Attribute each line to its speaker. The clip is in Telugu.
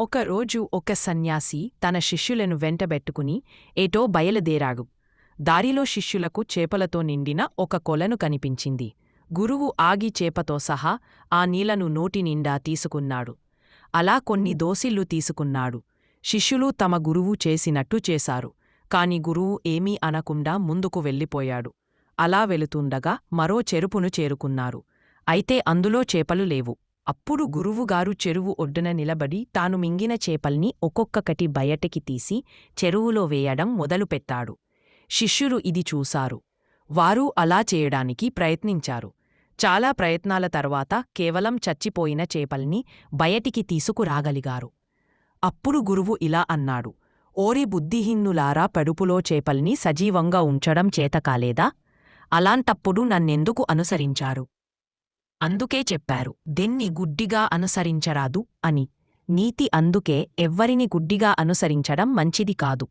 Speaker 1: ఒకరోజు ఒక సన్యాసి తన శిష్యులను వెంటబెట్టుకుని ఏటో బయలుదేరాడు. దారిలో శిష్యులకు చేపలతో నిండిన ఒక కొలను కనిపించింది. గురువు ఆగి చేపతో సహా ఆ నీళ్ళను నోటినిండా తీసుకున్నాడు. అలా కొన్ని దోసిళ్ళు తీసుకున్నాడు. శిష్యులు తమ గురువు చేసినట్టు చేశారు. కాని గురువు ఏమీ అనకుండా ముందుకు వెళ్ళిపోయాడు. అలా వెళుతుండగా మరో చెరుపును చేరుకున్నారు. అయితే అందులో చేపలు లేవు. అప్పుడు గురువుగారు చెరువు ఒడ్డున నిలబడి తాను మింగిన చేపల్ని ఒక్కొక్కటి బయటికి తీసి చెరువులో వేయడం మొదలుపెట్టాడు. శిష్యులు ఇది చూశారు. వారు అలా చేయడానికి ప్రయత్నించారు. చాలా ప్రయత్నాల తర్వాత కేవలం చచ్చిపోయిన చేపల్ని బయటికి తీసుకురాగలిగారు. అప్పుడు గురువు ఇలా అన్నాడు. ఓరి బుద్ధిహీనులారా పడుపులో చేపల్ని సజీవంగా ఉంచడం చేతకాలేదా? అలాంటప్పుడు నన్నెందుకు అనుసరించారు? అందుకే చెప్పారు దెన్ని గుడ్డిగా అనుసరించరాదు అని. నీతి అందుకే ఎవ్వరిని గుడ్డిగా అనుసరించడం మంచిది కాదు.